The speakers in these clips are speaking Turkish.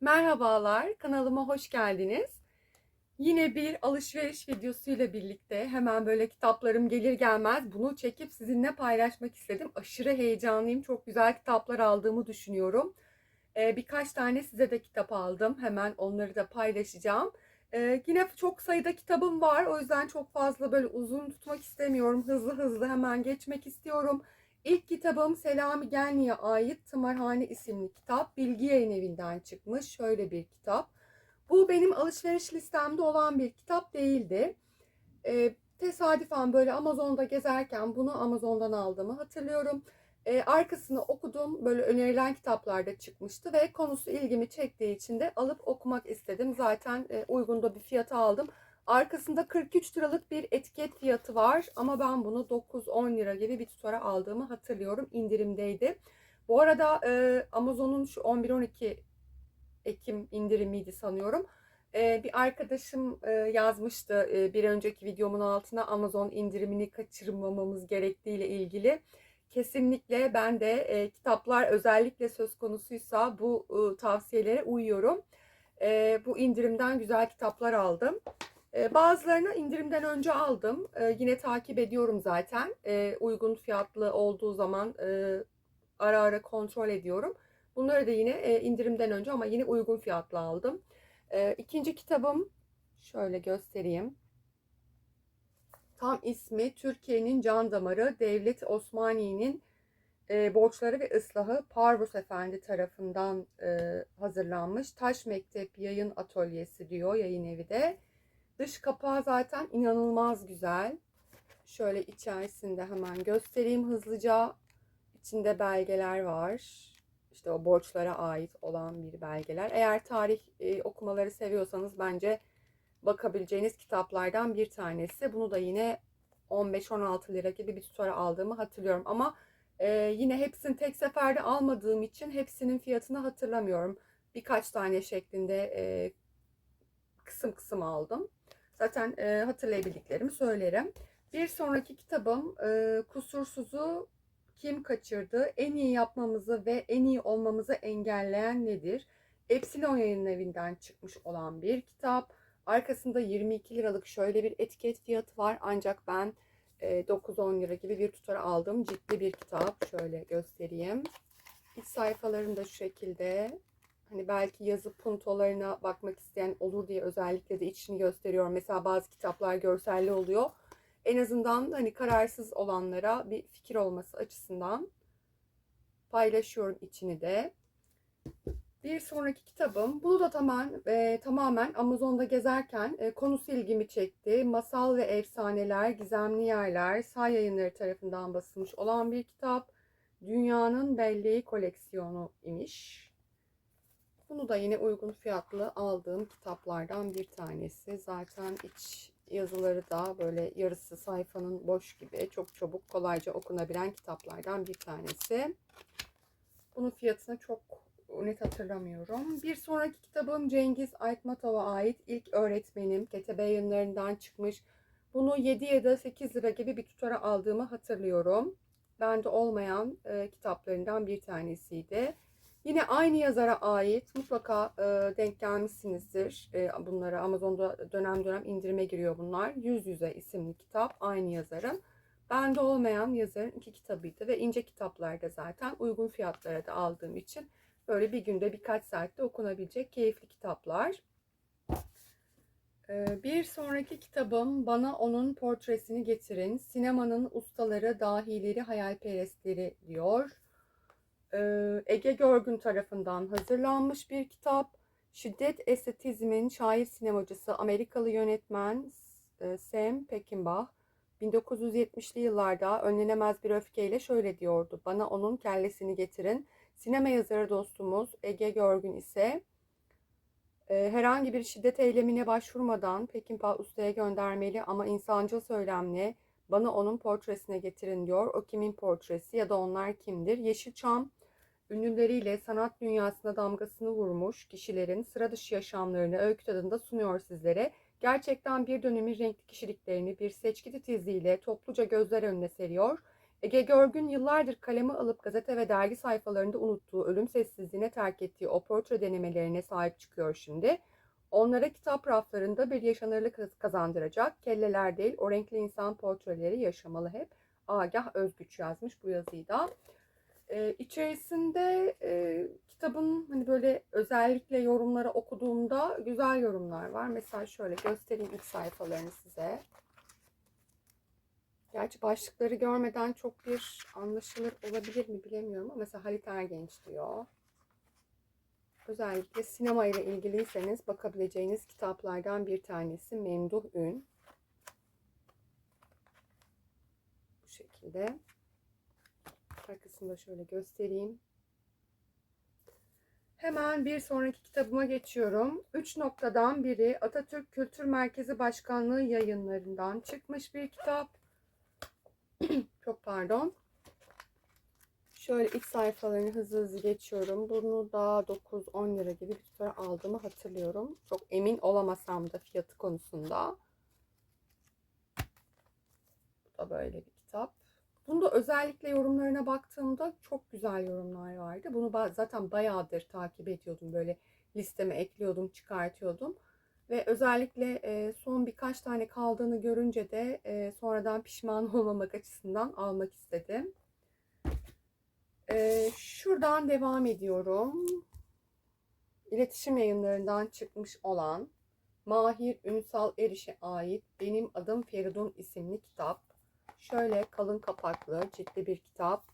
Merhabalar, kanalıma hoş geldiniz. Yine bir alışveriş videosuyla birlikte hemen böyle kitaplarım gelir gelmez bunu çekip sizinle paylaşmak istedim. Aşırı heyecanlıyım. Çok güzel kitaplar aldığımı düşünüyorum. Ee, birkaç tane size de kitap aldım. Hemen onları da paylaşacağım. Ee, yine çok sayıda kitabım var. O yüzden çok fazla böyle uzun tutmak istemiyorum. Hızlı hızlı hemen geçmek istiyorum. İlk kitabım Selami Genli'ye ait Tımarhane isimli kitap. Bilgi Yayın Evi'nden çıkmış. Şöyle bir kitap. Bu benim alışveriş listemde olan bir kitap değildi. Ee, tesadüfen böyle Amazon'da gezerken bunu Amazon'dan aldığımı hatırlıyorum. Ee, arkasını okudum. Böyle önerilen kitaplarda çıkmıştı ve konusu ilgimi çektiği için de alıp okumak istedim. Zaten e, uygun da bir fiyata aldım. Arkasında 43 liralık bir etiket fiyatı var ama ben bunu 9-10 lira gibi bir tutara aldığımı hatırlıyorum. İndirimdeydi. Bu arada e, Amazon'un şu 11-12 Ekim indirimiydi sanıyorum. E, bir arkadaşım e, yazmıştı e, bir önceki videomun altına Amazon indirimini kaçırmamamız gerektiğiyle ilgili. Kesinlikle ben de e, kitaplar özellikle söz konusuysa bu e, tavsiyelere uyuyorum. E, bu indirimden güzel kitaplar aldım. E, bazılarını indirimden önce aldım. E, yine takip ediyorum zaten. E, uygun fiyatlı olduğu zaman e, ara ara kontrol ediyorum. Bunları da yine e, indirimden önce ama yine uygun fiyatlı aldım. İkinci kitabım şöyle göstereyim. Tam ismi Türkiye'nin Can Damarı Devlet Osmaniye'nin e, borçları ve ıslahı Parvus Efendi tarafından hazırlanmış. Taş Mektep Yayın Atölyesi diyor yayın evi de. Dış kapağı zaten inanılmaz güzel. Şöyle içerisinde hemen göstereyim hızlıca. İçinde belgeler var. İşte o borçlara ait olan bir belgeler. Eğer tarih e, okumaları seviyorsanız bence bakabileceğiniz kitaplardan bir tanesi. Bunu da yine 15-16 lira gibi bir tutara aldığımı hatırlıyorum. Ama e, yine hepsini tek seferde almadığım için hepsinin fiyatını hatırlamıyorum. Birkaç tane şeklinde e, kısım kısım aldım. Zaten e, hatırlayabildiklerimi söylerim. Bir sonraki kitabım e, Kusursuzu Kim Kaçırdı? En iyi yapmamızı ve en iyi olmamızı engelleyen nedir? Epsilon yayın evinden çıkmış olan bir kitap. Arkasında 22 liralık şöyle bir etiket fiyatı var. Ancak ben e, 9-10 lira gibi bir tutar aldım. Ciddi bir kitap. Şöyle göstereyim. İç sayfalarında şu şekilde. Hani belki yazı puntolarına bakmak isteyen olur diye özellikle de içini gösteriyorum. Mesela bazı kitaplar görselli oluyor. En azından hani kararsız olanlara bir fikir olması açısından paylaşıyorum içini de. Bir sonraki kitabım, bunu da tamamen, e, tamamen Amazon'da gezerken e, konusu ilgimi çekti. Masal ve Efsaneler, Gizemli Yerler, Say Yayınları tarafından basılmış olan bir kitap. Dünyanın Belleği koleksiyonu imiş. Bunu da yine uygun fiyatlı aldığım kitaplardan bir tanesi. Zaten iç yazıları da böyle yarısı sayfanın boş gibi çok çabuk kolayca okunabilen kitaplardan bir tanesi. Bunun fiyatını çok net hatırlamıyorum. Bir sonraki kitabım Cengiz Aytmatov'a ait ilk öğretmenim. KTB yayınlarından çıkmış. Bunu 7 ya da 8 lira gibi bir tutara aldığımı hatırlıyorum. Bende olmayan e, kitaplarından bir tanesiydi. Yine aynı yazara ait mutlaka e, denk gelmişsinizdir. E, bunlara Amazon'da dönem dönem indirime giriyor bunlar. Yüz Yüze isimli kitap aynı yazarın. Bende olmayan yazarın iki kitabıydı ve ince kitaplarda zaten uygun fiyatlara da aldığım için böyle bir günde birkaç saatte okunabilecek keyifli kitaplar. Bir sonraki kitabım Bana Onun Portresini Getirin. Sinemanın ustaları, dahileri, hayalperestleri diyor. Ee, Ege Görgün tarafından hazırlanmış bir kitap. Şiddet Estetizmin şair sinemacısı Amerikalı yönetmen e, Sam Peckinpah 1970'li yıllarda önlenemez bir öfkeyle şöyle diyordu. Bana onun kellesini getirin. Sinema yazarı dostumuz Ege Görgün ise e, herhangi bir şiddet eylemine başvurmadan Peckinpah ustaya göndermeli ama insancıl söylemle bana onun portresine getirin diyor. O kimin portresi ya da onlar kimdir? Yeşilçam ünlüleriyle sanat dünyasına damgasını vurmuş kişilerin sıra dışı yaşamlarını öykü tadında sunuyor sizlere. Gerçekten bir dönemin renkli kişiliklerini bir seçki titizliğiyle topluca gözler önüne seriyor. Ege Görgün yıllardır kaleme alıp gazete ve dergi sayfalarında unuttuğu, ölüm sessizliğine terk ettiği o portre denemelerine sahip çıkıyor şimdi. Onlara kitap raflarında bir yaşanırlık kazandıracak. Kelleler değil, o renkli insan portreleri yaşamalı hep. Agah Özgüç yazmış bu yazıyı da. Ee, içerisinde e, kitabın hani böyle özellikle yorumları okuduğumda güzel yorumlar var. Mesela şöyle göstereyim ilk sayfalarını size. Gerçi başlıkları görmeden çok bir anlaşılır olabilir mi bilemiyorum ama mesela Halit Ergenç diyor. Özellikle sinema ile ilgiliyseniz bakabileceğiniz kitaplardan bir tanesi Memduh Ün. Bu şekilde. Arkasını da şöyle göstereyim. Hemen bir sonraki kitabıma geçiyorum. Üç noktadan biri Atatürk Kültür Merkezi Başkanlığı yayınlarından çıkmış bir kitap. Çok pardon. Şöyle ilk sayfalarını hızlı hızlı geçiyorum. Bunu da 9-10 lira gibi bir tutar aldığımı hatırlıyorum. Çok emin olamasam da fiyatı konusunda. Bu da böyle bir kitap. Bunda özellikle yorumlarına baktığımda çok güzel yorumlar vardı. Bunu zaten bayağıdır takip ediyordum. Böyle listeme ekliyordum, çıkartıyordum. Ve özellikle e, son birkaç tane kaldığını görünce de e, sonradan pişman olmamak açısından almak istedim. E, şuradan devam ediyorum. İletişim yayınlarından çıkmış olan Mahir Ünsal Eriş'e ait Benim Adım Feridun isimli kitap. Şöyle kalın kapaklı ciddi bir kitap.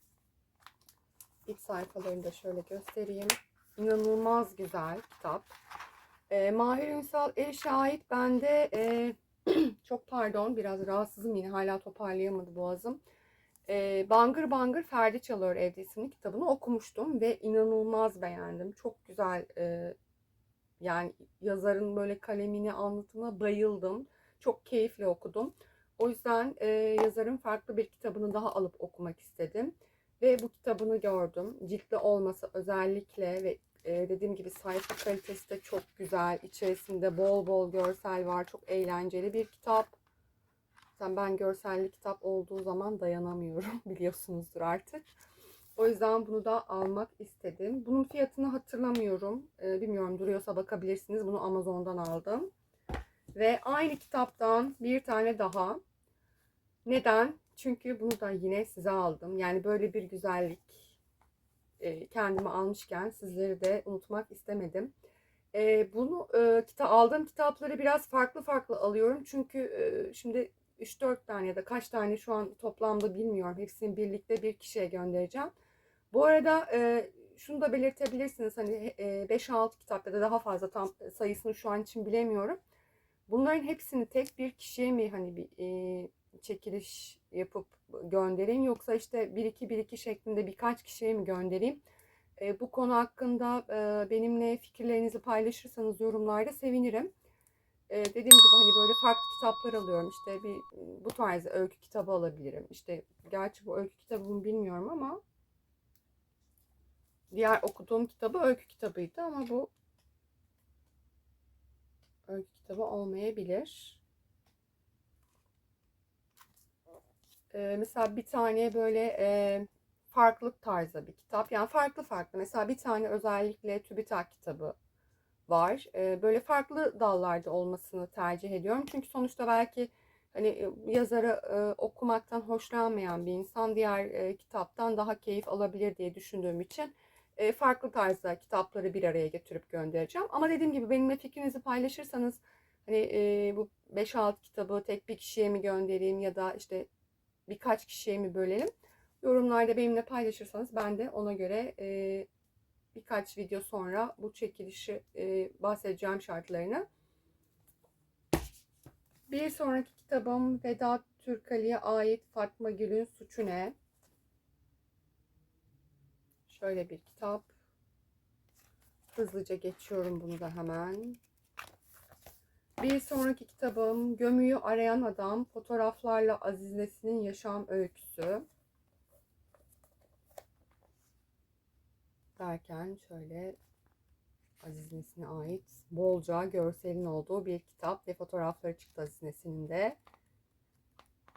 İlk sayfalarını da şöyle göstereyim. İnanılmaz güzel kitap. E, Mahir Ünsal Eriş'e ait bende e, çok pardon biraz rahatsızım yine hala toparlayamadı boğazım. E, Bangır Bangır Ferdi Çalıyor Evde isimli kitabını okumuştum ve inanılmaz beğendim. Çok güzel e, yani yazarın böyle kalemini anlatımına bayıldım. Çok keyifli okudum. O yüzden e, yazarın farklı bir kitabını daha alıp okumak istedim. Ve bu kitabını gördüm. Ciltli olması özellikle ve e, dediğim gibi sayfa kalitesi de çok güzel. İçerisinde bol bol görsel var. Çok eğlenceli bir kitap. Zaten ben görselli kitap olduğu zaman dayanamıyorum. Biliyorsunuzdur artık. O yüzden bunu da almak istedim. Bunun fiyatını hatırlamıyorum. E, bilmiyorum duruyorsa bakabilirsiniz. Bunu Amazon'dan aldım. Ve aynı kitaptan bir tane daha. Neden? Çünkü bunu da yine size aldım. Yani böyle bir güzellik e, kendime almışken sizleri de unutmak istemedim. E, bunu e, kita aldığım kitapları biraz farklı farklı alıyorum. Çünkü e, şimdi 3-4 tane ya da kaç tane şu an toplamda bilmiyorum. Hepsini birlikte bir kişiye göndereceğim. Bu arada e, şunu da belirtebilirsiniz. Hani e, 5-6 kitap ya da daha fazla tam sayısını şu an için bilemiyorum. Bunların hepsini tek bir kişiye mi hani bir e, çekiliş yapıp göndereyim yoksa işte 1-2-1-2 şeklinde birkaç kişiye mi göndereyim? E, bu konu hakkında e, benimle fikirlerinizi paylaşırsanız yorumlarda sevinirim. E, dediğim gibi hani böyle farklı kitaplar alıyorum. İşte bir bu tarz öykü kitabı alabilirim. İşte gerçi bu öykü kitabını bilmiyorum ama diğer okuduğum kitabı öykü kitabıydı ama bu öykü kitabı olmayabilir. Ee, mesela bir tane böyle e, farklılık tarzda bir kitap. Yani farklı farklı. Mesela bir tane özellikle TÜBİTAK kitabı var. Ee, böyle farklı dallarda olmasını tercih ediyorum. Çünkü sonuçta belki hani yazarı e, okumaktan hoşlanmayan bir insan diğer e, kitaptan daha keyif alabilir diye düşündüğüm için e, farklı tarzda kitapları bir araya getirip göndereceğim. Ama dediğim gibi benimle fikrinizi paylaşırsanız hani e, bu 5-6 kitabı tek bir kişiye mi göndereyim ya da işte birkaç kişiye mi bölelim? Yorumlarda benimle paylaşırsanız ben de ona göre e, birkaç video sonra bu çekilişi e, bahsedeceğim şartlarını. Bir sonraki kitabım Vedat Türkali'ye ait Fatma Gül'ün Suçu Ne? Şöyle bir kitap. Hızlıca geçiyorum bunu da hemen. Bir sonraki kitabım Gömüyü Arayan Adam fotoğraflarla Aziz Nesin'in yaşam öyküsü. Derken şöyle Aziz Nesin'e ait bolca görselin olduğu bir kitap ve fotoğrafları çıktı Aziz Nesin'in de.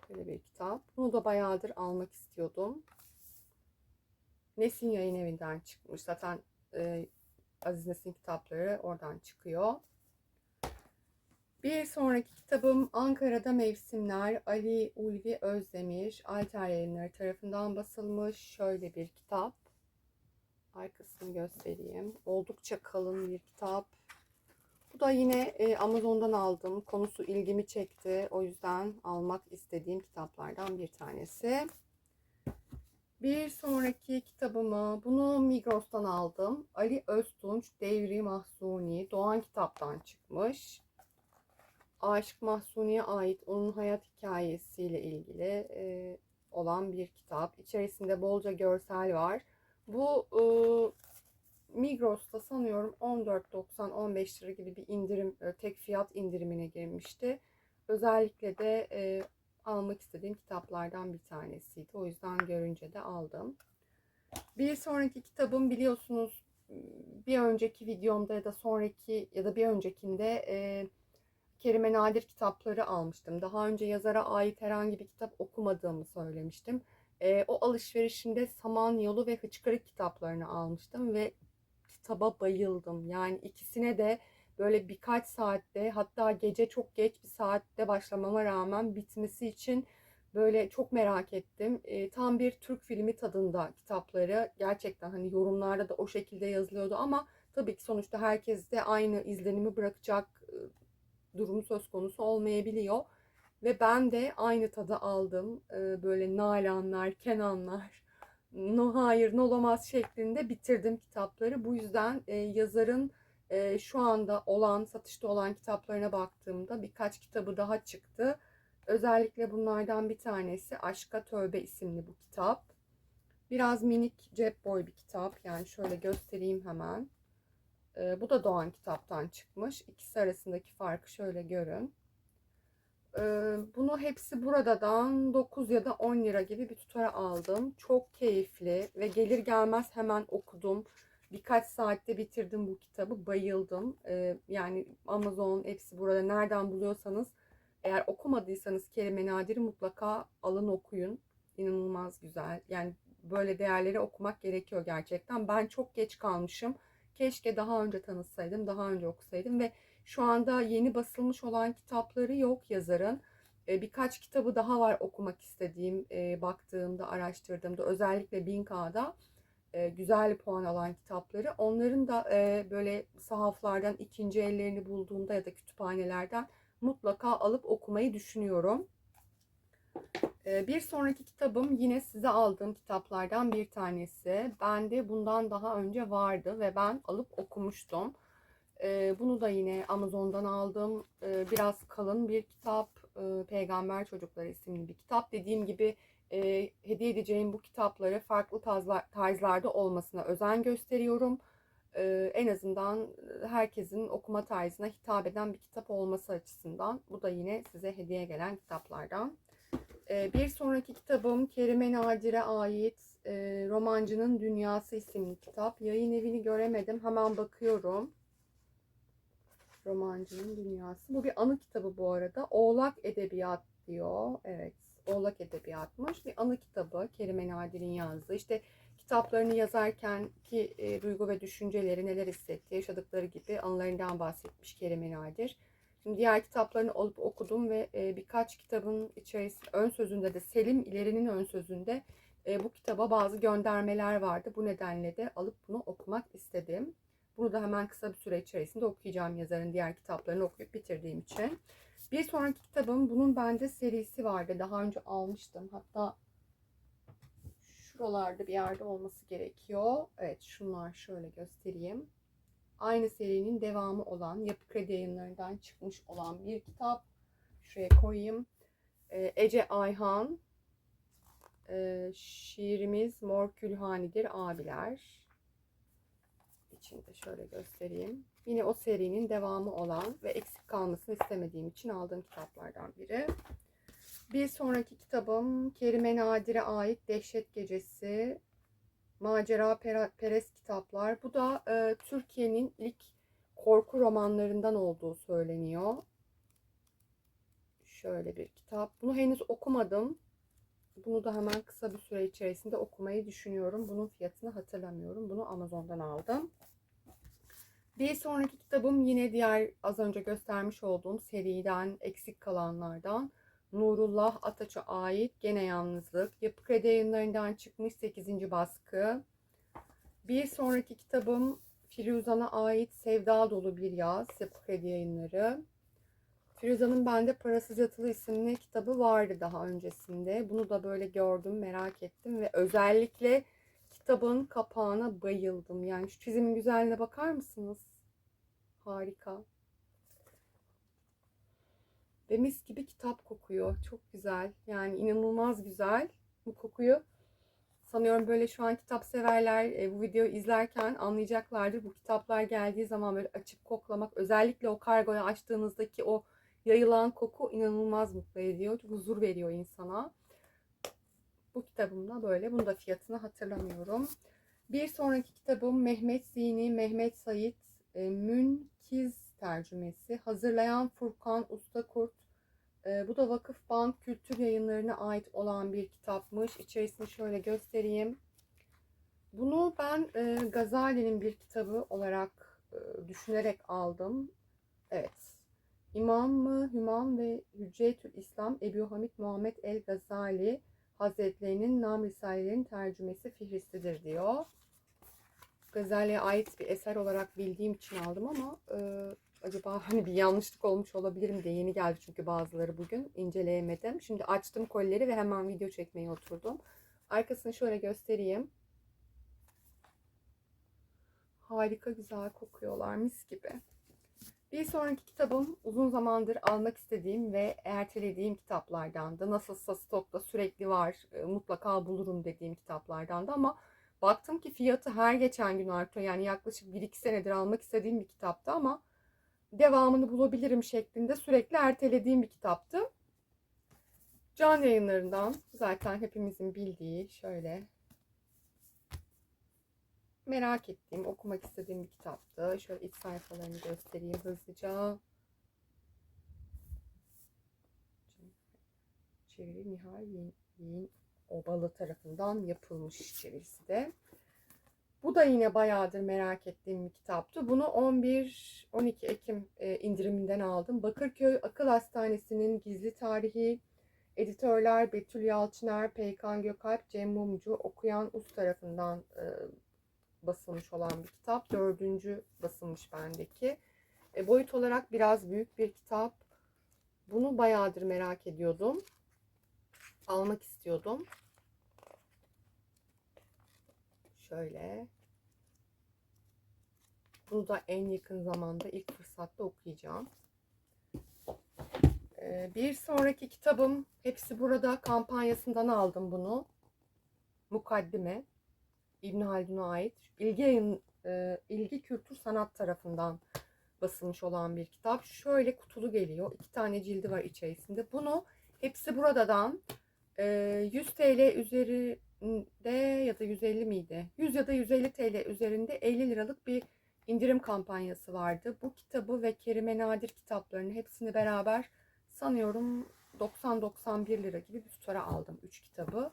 Böyle bir kitap. Bunu da bayağıdır almak istiyordum. Nesin Yayın Evi'nden çıkmış. Zaten e, Aziz Nesin kitapları oradan çıkıyor. Bir sonraki kitabım Ankara'da Mevsimler Ali Ulvi Özdemir Alter Yayınları tarafından basılmış şöyle bir kitap. Arkasını göstereyim. Oldukça kalın bir kitap. Bu da yine e, Amazon'dan aldım. Konusu ilgimi çekti. O yüzden almak istediğim kitaplardan bir tanesi. Bir sonraki kitabımı bunu Migros'tan aldım. Ali Öztunç Devri Mahsuni Doğan kitaptan çıkmış. Aşık Mahsuni'ye ait onun hayat hikayesiyle ilgili e, olan bir kitap. İçerisinde bolca görsel var. Bu e, Migros'ta sanıyorum 14.90-15 lira gibi bir indirim, e, tek fiyat indirimine girmişti. Özellikle de e, almak istediğim kitaplardan bir tanesiydi. O yüzden görünce de aldım. Bir sonraki kitabım biliyorsunuz bir önceki videomda ya da sonraki ya da bir öncekinde e, Kerime Nadir kitapları almıştım. Daha önce yazara ait herhangi bir kitap okumadığımı söylemiştim. E, o alışverişimde Samanyolu ve Hıçkırık kitaplarını almıştım ve kitaba bayıldım. Yani ikisine de böyle birkaç saatte hatta gece çok geç bir saatte başlamama rağmen bitmesi için böyle çok merak ettim. E, tam bir Türk filmi tadında kitapları. Gerçekten hani yorumlarda da o şekilde yazılıyordu ama tabii ki sonuçta herkes de aynı izlenimi bırakacak e, durumu söz konusu olmayabiliyor. Ve ben de aynı tadı aldım. E, böyle Nalanlar, Kenanlar, no hayır, no olamaz şeklinde bitirdim kitapları. Bu yüzden e, yazarın e, şu anda olan, satışta olan kitaplarına baktığımda birkaç kitabı daha çıktı. Özellikle bunlardan bir tanesi Aşka Tövbe isimli bu kitap. Biraz minik cep boy bir kitap. Yani şöyle göstereyim hemen. E, bu da Doğan kitaptan çıkmış. İkisi arasındaki farkı şöyle görün. E, bunu hepsi buradadan 9 ya da 10 lira gibi bir tutara aldım. Çok keyifli ve gelir gelmez hemen okudum. Birkaç saatte bitirdim bu kitabı. Bayıldım. E, yani Amazon hepsi burada. Nereden buluyorsanız eğer okumadıysanız Kerime Nadir'i mutlaka alın okuyun. İnanılmaz güzel. Yani böyle değerleri okumak gerekiyor gerçekten. Ben çok geç kalmışım. Keşke daha önce tanısaydım, daha önce okusaydım ve şu anda yeni basılmış olan kitapları yok yazarın. E, birkaç kitabı daha var okumak istediğim, e, baktığımda, araştırdığımda özellikle Binka'da e, güzel puan alan kitapları. Onların da böyle sahaflardan ikinci ellerini bulduğumda ya da kütüphanelerden mutlaka alıp okumayı düşünüyorum. Bir sonraki kitabım yine size aldığım kitaplardan bir tanesi. Bende bundan daha önce vardı ve ben alıp okumuştum. Bunu da yine Amazon'dan aldım. Biraz kalın bir kitap. Peygamber Çocukları isimli bir kitap. Dediğim gibi hediye edeceğim bu kitapları farklı tarzlarda olmasına özen gösteriyorum. En azından herkesin okuma tarzına hitap eden bir kitap olması açısından. Bu da yine size hediye gelen kitaplardan. Bir sonraki kitabım Kerime Nadir'e ait Romancının Dünyası isimli kitap. Yayın evini göremedim. Hemen bakıyorum. Romancının Dünyası. Bu bir anı kitabı bu arada. Oğlak Edebiyat diyor. Evet. Oğlak Edebiyatmış. Bir anı kitabı. Kerime Nadir'in yazdığı. İşte kitaplarını yazarken ki e, duygu ve düşünceleri neler hissetti, yaşadıkları gibi anılarından bahsetmiş Kerime Nadir. Şimdi diğer kitaplarını alıp okudum ve e, birkaç kitabın içerisinde ön sözünde de Selim İleri'nin ön sözünde e, bu kitaba bazı göndermeler vardı. Bu nedenle de alıp bunu okumak istedim. Bunu da hemen kısa bir süre içerisinde okuyacağım yazarın diğer kitaplarını okuyup bitirdiğim için. Bir sonraki kitabım bunun bende serisi vardı. Daha önce almıştım. Hatta şuralarda bir yerde olması gerekiyor. Evet şunlar şöyle göstereyim. Aynı serinin devamı olan Yapı Kredi yayınlarından çıkmış olan bir kitap. Şuraya koyayım. Ee, Ece Ayhan. Ee, şiirimiz Mor Külhanidir Abiler içinde şöyle göstereyim. Yine o serinin devamı olan ve eksik kalmasını istemediğim için aldığım kitaplardan biri. Bir sonraki kitabım Kerime Nadir'e ait Dehşet Gecesi. Macera Perez kitaplar. Bu da e, Türkiye'nin ilk korku romanlarından olduğu söyleniyor. Şöyle bir kitap. Bunu henüz okumadım. Bunu da hemen kısa bir süre içerisinde okumayı düşünüyorum. Bunun fiyatını hatırlamıyorum. Bunu Amazon'dan aldım. Bir sonraki kitabım yine diğer az önce göstermiş olduğum seriden eksik kalanlardan. Nurullah Ataç'a ait Gene Yalnızlık. Yapı Kredi yayınlarından çıkmış 8. baskı. Bir sonraki kitabım Firuzan'a ait Sevda Dolu Bir Yaz. Yapı Kredi yayınları. Firuza'nın bende Parasız Yatılı isimli kitabı vardı daha öncesinde. Bunu da böyle gördüm, merak ettim ve özellikle kitabın kapağına bayıldım. Yani şu çizimin güzelliğine bakar mısınız? Harika. Ve mis gibi kitap kokuyor. Çok güzel. Yani inanılmaz güzel bu kokuyu. Sanıyorum böyle şu an kitap severler e, bu videoyu izlerken anlayacaklardır. Bu kitaplar geldiği zaman böyle açıp koklamak özellikle o kargoyu açtığınızdaki o yayılan koku inanılmaz mutlu ediyor. Huzur veriyor insana. Bu kitabım da böyle. Bunu da fiyatını hatırlamıyorum. Bir sonraki kitabım Mehmet Zini, Mehmet Sait, e, Münkiz tercümesi. Hazırlayan Furkan Ustakurt. E, bu da Vakıfbank Kültür Yayınları'na ait olan bir kitapmış. İçerisini şöyle göstereyim. Bunu ben e, Gazali'nin bir kitabı olarak e, düşünerek aldım. Evet. İmam mı Hümam ve Hüccetül İslam Ebu Hamid Muhammed El Gazali Hazretlerinin Nam Risalelerinin tercümesi Fihristidir diyor. Gazali'ye ait bir eser olarak bildiğim için aldım ama e, acaba hani bir yanlışlık olmuş olabilir mi diye yeni geldi çünkü bazıları bugün inceleyemedim. Şimdi açtım kolileri ve hemen video çekmeye oturdum. Arkasını şöyle göstereyim. Harika güzel kokuyorlar mis gibi. Bir sonraki kitabım uzun zamandır almak istediğim ve ertelediğim kitaplardan da nasılsa stokta sürekli var e, mutlaka bulurum dediğim kitaplardan da ama baktım ki fiyatı her geçen gün artıyor. Yani yaklaşık 1-2 senedir almak istediğim bir kitaptı ama devamını bulabilirim şeklinde sürekli ertelediğim bir kitaptı. Can yayınlarından zaten hepimizin bildiği şöyle merak ettiğim, okumak istediğim bir kitaptı. Şöyle iç sayfalarını göstereyim hızlıca. Çeviri Nihal Yiğin Obalı tarafından yapılmış çevirisi de. Bu da yine bayağıdır merak ettiğim bir kitaptı. Bunu 11-12 Ekim e, indiriminden aldım. Bakırköy Akıl Hastanesi'nin gizli tarihi editörler Betül Yalçıner, Peykan Gökalp, Cem Mumcu okuyan Us tarafından e, basılmış olan bir kitap. Dördüncü basılmış bendeki. E, boyut olarak biraz büyük bir kitap. Bunu bayağıdır merak ediyordum. Almak istiyordum. Şöyle. Bunu da en yakın zamanda ilk fırsatta okuyacağım. E, bir sonraki kitabım hepsi burada kampanyasından aldım bunu. Mukaddime. İbn Haldun'a ait İlgi Yayın e, İlgi Kültür Sanat tarafından basılmış olan bir kitap. Şöyle kutulu geliyor. İki tane cildi var içerisinde. Bunu hepsi buradan e, 100 TL üzerinde ya da 150 miydi? 100 ya da 150 TL üzerinde 50 liralık bir indirim kampanyası vardı. Bu kitabı ve Kerime Nadir kitaplarını hepsini beraber sanıyorum 90-91 lira gibi bir tutara aldım 3 kitabı.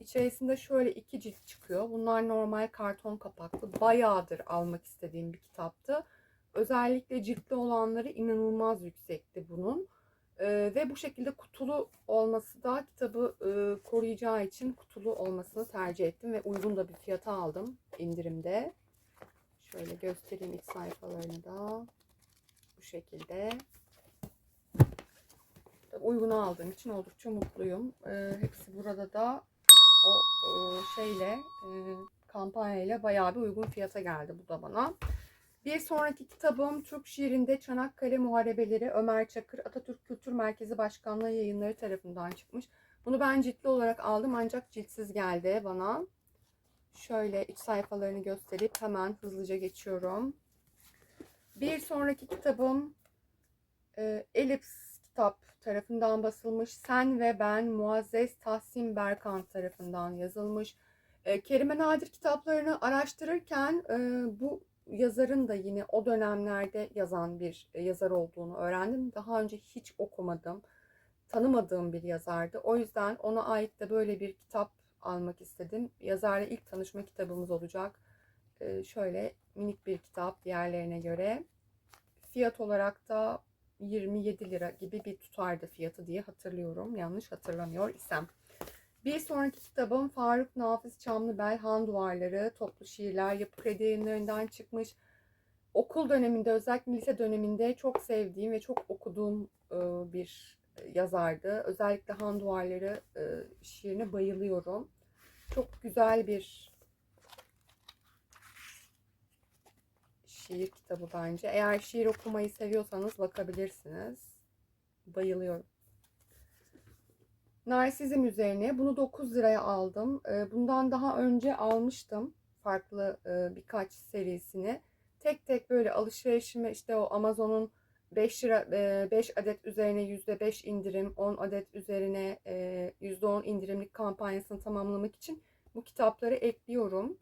İçerisinde şöyle iki cilt çıkıyor. Bunlar normal karton kapaklı. Bayağıdır almak istediğim bir kitaptı. Özellikle ciltli olanları inanılmaz yüksekti bunun. Ee, ve bu şekilde kutulu olması da kitabı e, koruyacağı için kutulu olmasını tercih ettim. Ve uygun da bir fiyata aldım indirimde. Şöyle göstereyim iç sayfalarını da. Bu şekilde. Uygunu aldığım için oldukça mutluyum. Ee, hepsi burada da o e, şeyle e, kampanyayla bayağı bir uygun fiyata geldi bu da bana. Bir sonraki kitabım Türk şiirinde Çanakkale Muharebeleri Ömer Çakır Atatürk Kültür Merkezi Başkanlığı yayınları tarafından çıkmış. Bunu ben ciltli olarak aldım ancak ciltsiz geldi bana. Şöyle iç sayfalarını gösterip hemen hızlıca geçiyorum. Bir sonraki kitabım e, Elips kitap tarafından basılmış. Sen ve Ben Muazzez Tahsin Berkan tarafından yazılmış. E, Kerime Nadir kitaplarını araştırırken e, bu yazarın da yine o dönemlerde yazan bir yazar olduğunu öğrendim. Daha önce hiç okumadım. tanımadığım bir yazardı. O yüzden ona ait de böyle bir kitap almak istedim. Yazarla ilk tanışma kitabımız olacak. Ee, şöyle minik bir kitap diğerlerine göre. Fiyat olarak da 27 lira gibi bir tutardı fiyatı diye hatırlıyorum. Yanlış hatırlamıyor isem. Bir sonraki kitabım Faruk Nafiz Çamlıbel Han Duvarları, Toplu Şiirler, Yapı Kredi yayınlarından çıkmış. Okul döneminde özellikle lise döneminde çok sevdiğim ve çok okuduğum e, bir yazardı. Özellikle Han Duvarları e, şiirine bayılıyorum. Çok güzel bir şiir kitabı bence. Eğer şiir okumayı seviyorsanız bakabilirsiniz. Bayılıyorum. Narsizm üzerine. Bunu 9 liraya aldım. Ee, Bundan daha önce almıştım. Farklı e, birkaç serisini. Tek tek böyle alışverişime işte o Amazon'un 5 lira 5 adet üzerine %5 indirim, 10 adet üzerine e, %10 indirimlik kampanyasını tamamlamak için bu kitapları ekliyorum.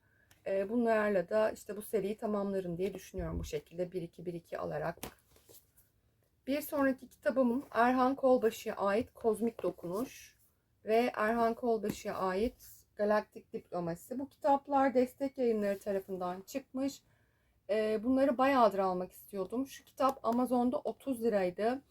E, Bunlarla da işte bu seriyi tamamlarım diye düşünüyorum bu şekilde 1-2-1-2 alarak. Bir sonraki kitabımın Erhan Kolbaşı'ya ait Kozmik Dokunuş ve Erhan Kolbaşı'ya ait Galaktik Diplomasi. Bu kitaplar destek yayınları tarafından çıkmış. Ee, bunları bayağıdır almak istiyordum. Şu kitap Amazon'da 30 liraydı.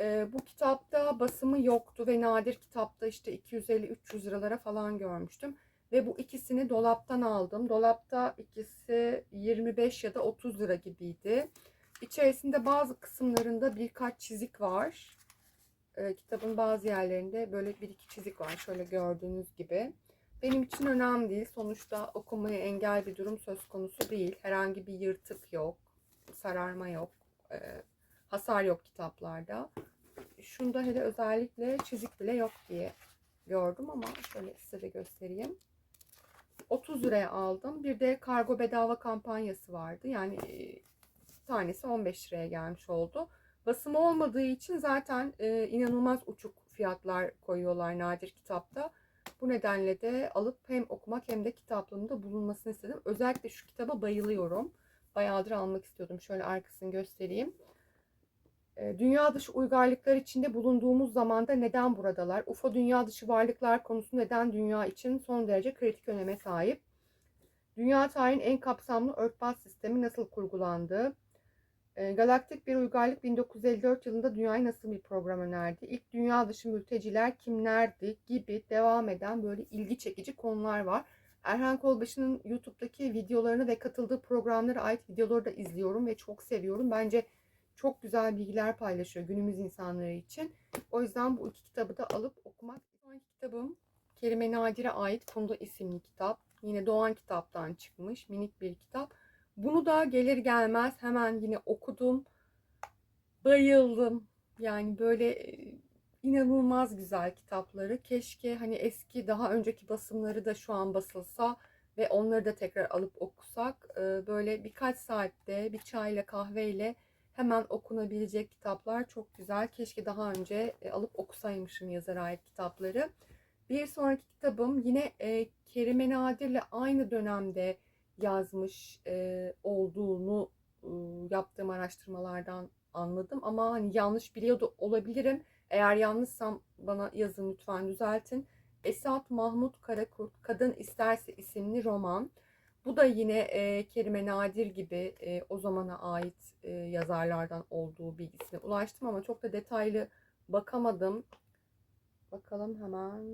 Ee, bu kitapta basımı yoktu ve nadir kitapta işte 250-300 liralara falan görmüştüm. Ve bu ikisini dolaptan aldım. Dolapta ikisi 25 ya da 30 lira gibiydi. İçerisinde bazı kısımlarında birkaç çizik var. Ee, kitabın bazı yerlerinde böyle bir iki çizik var. Şöyle gördüğünüz gibi. Benim için önemli değil. Sonuçta okumaya engel bir durum söz konusu değil. Herhangi bir yırtık yok. Sararma yok. e, hasar yok kitaplarda. Şunda hele özellikle çizik bile yok diye gördüm ama şöyle size de göstereyim. 30 liraya aldım. Bir de kargo bedava kampanyası vardı. Yani e, tanesi 15 liraya gelmiş oldu. Basımı olmadığı için zaten e, inanılmaz uçuk fiyatlar koyuyorlar nadir kitapta. Bu nedenle de alıp hem okumak hem de kitaplığımda bulunmasını istedim. Özellikle şu kitaba bayılıyorum. Bayağıdır almak istiyordum. Şöyle arkasını göstereyim. E, Dünya dışı uygarlıklar içinde bulunduğumuz zamanda neden buradalar? UFO dünya dışı varlıklar konusu neden dünya için son derece kritik öneme sahip? Dünya tarihinin en kapsamlı örtbas sistemi nasıl kurgulandı? E, Galaktik bir uygarlık 1954 yılında dünyaya nasıl bir program önerdi? İlk dünya dışı mülteciler kimlerdi? Gibi devam eden böyle ilgi çekici konular var. Erhan Kolbaşı'nın YouTube'daki videolarını ve katıldığı programlara ait videoları da izliyorum ve çok seviyorum. Bence çok güzel bilgiler paylaşıyor günümüz insanları için. O yüzden bu iki kitabı da alıp okumak. Sonraki kitabım Kerime Nadir'e ait Funda isimli kitap. Yine Doğan kitaptan çıkmış minik bir kitap. Bunu da gelir gelmez hemen yine okudum. Bayıldım. Yani böyle e, inanılmaz güzel kitapları. Keşke hani eski daha önceki basımları da şu an basılsa ve onları da tekrar alıp okusak. E, Böyle birkaç saatte bir çayla kahveyle hemen okunabilecek kitaplar çok güzel. Keşke daha önce e, alıp okusaymışım yazara ait kitapları. Bir sonraki kitabım yine e, Kerime Nadir'le aynı dönemde yazmış e, olduğunu e, yaptığım araştırmalardan anladım. Ama hani yanlış biliyor da olabilirim. Eğer yanlışsam bana yazın lütfen düzeltin. Esat Mahmut Karakurt Kadın İsterse isimli roman. Bu da yine e, Kerime Nadir gibi e, o zamana ait e, yazarlardan olduğu bilgisine ulaştım ama çok da detaylı bakamadım. Bakalım hemen.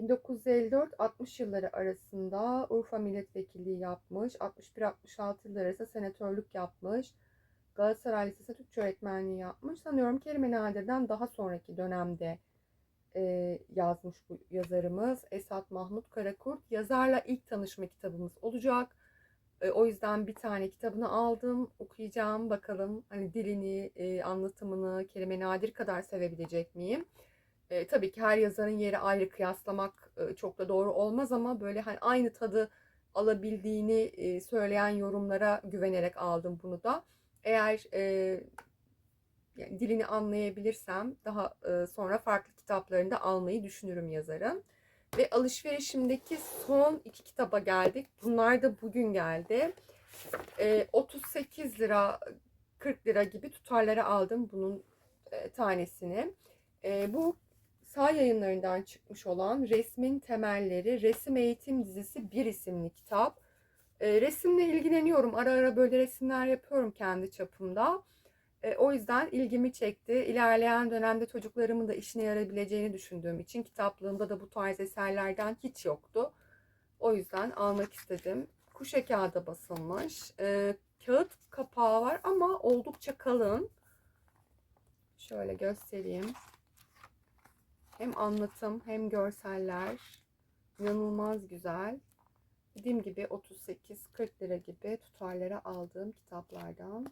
1954-60 yılları arasında Urfa milletvekilliği yapmış. 61-66 yılları arasında senatörlük yapmış. Galatasaray Lisesi Türkçe öğretmenliği yapmış. Sanıyorum Kerime Nadir'den daha sonraki dönemde e, yazmış bu yazarımız. Esat Mahmut Karakurt. Yazarla ilk tanışma kitabımız olacak. E, o yüzden bir tane kitabını aldım. Okuyacağım. Bakalım hani dilini, e, anlatımını Kerime Nadir kadar sevebilecek miyim? E, tabii ki her yazarın yeri ayrı kıyaslamak e, çok da doğru olmaz ama böyle hani aynı tadı alabildiğini e, söyleyen yorumlara güvenerek aldım bunu da. Eğer e, yani dilini anlayabilirsem daha e, sonra farklı kitaplarını da almayı düşünürüm yazarın. Ve alışverişimdeki son iki kitaba geldik. Bunlar da bugün geldi. E, 38 lira 40 lira gibi tutarlara aldım. Bunun e, tanesini. E, bu sağ yayınlarından çıkmış olan Resmin Temelleri Resim Eğitim Dizisi bir isimli kitap. E, resimle ilgileniyorum. Ara ara böyle resimler yapıyorum kendi çapımda. E, o yüzden ilgimi çekti. İlerleyen dönemde çocuklarımın da işine yarayabileceğini düşündüğüm için kitaplığımda da bu tarz eserlerden hiç yoktu. O yüzden almak istedim. Kuşe kağıda basılmış. E, kağıt kapağı var ama oldukça kalın. Şöyle göstereyim. Hem anlatım hem görseller inanılmaz güzel. Dediğim gibi 38-40 lira gibi tutarlara aldığım kitaplardan.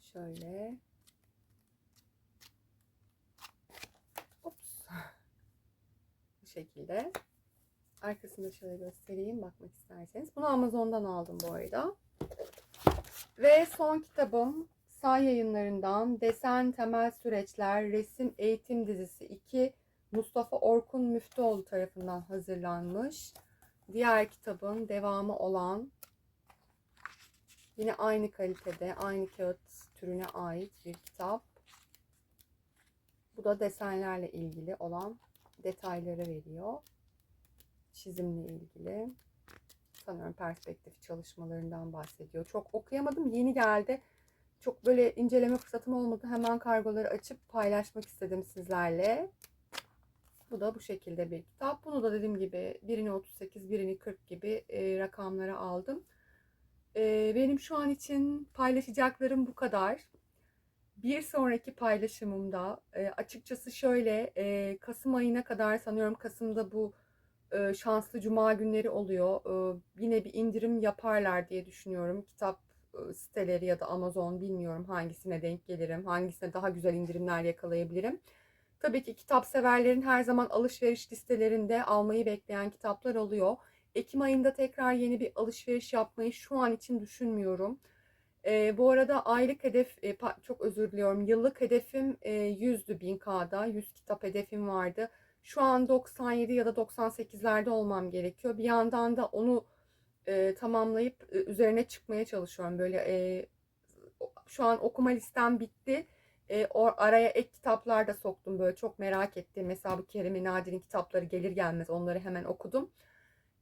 Şöyle. Ops. Bu şekilde. Arkasını şöyle göstereyim bakmak isterseniz. Bunu Amazon'dan aldım bu arada. Ve son kitabım Sağ yayınlarından Desen Temel Süreçler Resim Eğitim Dizisi 2 Mustafa Orkun Müftüoğlu tarafından hazırlanmış. Diğer kitabın devamı olan yine aynı kalitede, aynı kağıt türüne ait bir kitap. Bu da desenlerle ilgili olan detayları veriyor. Çizimle ilgili. Sanıyorum perspektif çalışmalarından bahsediyor. Çok okuyamadım. Yeni geldi çok böyle inceleme fırsatım olmadı. Hemen kargoları açıp paylaşmak istedim sizlerle. Bu da bu şekilde bir kitap. Bunu da dediğim gibi birini 38, birini 40 gibi e, rakamlara aldım. E, benim şu an için paylaşacaklarım bu kadar. Bir sonraki paylaşımımda e, açıkçası şöyle e, Kasım ayına kadar sanıyorum Kasım'da bu e, şanslı cuma günleri oluyor. E, yine bir indirim yaparlar diye düşünüyorum. Kitap siteleri ya da Amazon bilmiyorum hangisine denk gelirim, hangisine daha güzel indirimler yakalayabilirim. Tabii ki kitap severlerin her zaman alışveriş listelerinde almayı bekleyen kitaplar oluyor. Ekim ayında tekrar yeni bir alışveriş yapmayı şu an için düşünmüyorum. E, bu arada aylık hedef, e, çok özür diliyorum, yıllık hedefim e, 100'dü 1000K'da, 100 kitap hedefim vardı. Şu an 97 ya da 98'lerde olmam gerekiyor. Bir yandan da onu e, tamamlayıp e, üzerine çıkmaya çalışıyorum. Böyle e, şu an okuma listem bitti. E, o araya ek kitaplar da soktum böyle çok merak ettiğim. Mesela bu Kerem Nadir'in kitapları gelir gelmez onları hemen okudum.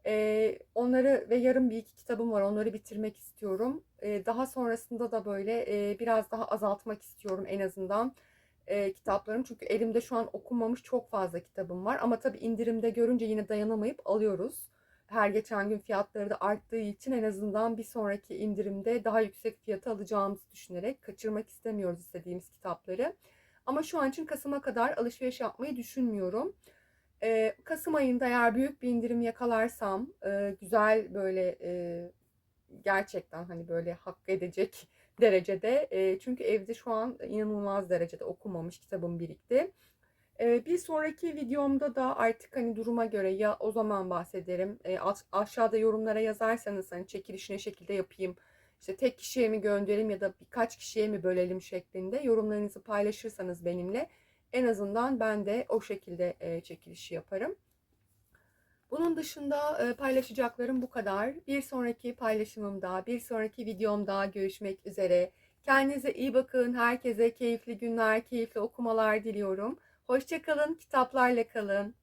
E, onları ve yarın bir iki kitabım var. Onları bitirmek istiyorum. E, daha sonrasında da böyle e, biraz daha azaltmak istiyorum en azından e, kitaplarım. Çünkü elimde şu an okunmamış çok fazla kitabım var. Ama tabii indirimde görünce yine dayanamayıp alıyoruz her geçen gün fiyatları da arttığı için en azından bir sonraki indirimde daha yüksek fiyata alacağımızı düşünerek kaçırmak istemiyoruz istediğimiz kitapları. Ama şu an için Kasım'a kadar alışveriş yapmayı düşünmüyorum. Ee, Kasım ayında eğer büyük bir indirim yakalarsam e, güzel böyle e, gerçekten hani böyle hak edecek derecede e, çünkü evde şu an inanılmaz derecede okunmamış kitabım birikti. Bir sonraki videomda da artık hani duruma göre ya o zaman bahsederim. Aşağıda yorumlara yazarsanız hani çekilişi ne şekilde yapayım. İşte tek kişiye mi gönderelim ya da birkaç kişiye mi bölelim şeklinde yorumlarınızı paylaşırsanız benimle en azından ben de o şekilde çekilişi yaparım. Bunun dışında paylaşacaklarım bu kadar. Bir sonraki paylaşımımda, bir sonraki videomda görüşmek üzere. Kendinize iyi bakın. Herkese keyifli günler, keyifli okumalar diliyorum. Hoşçakalın, kitaplarla kalın.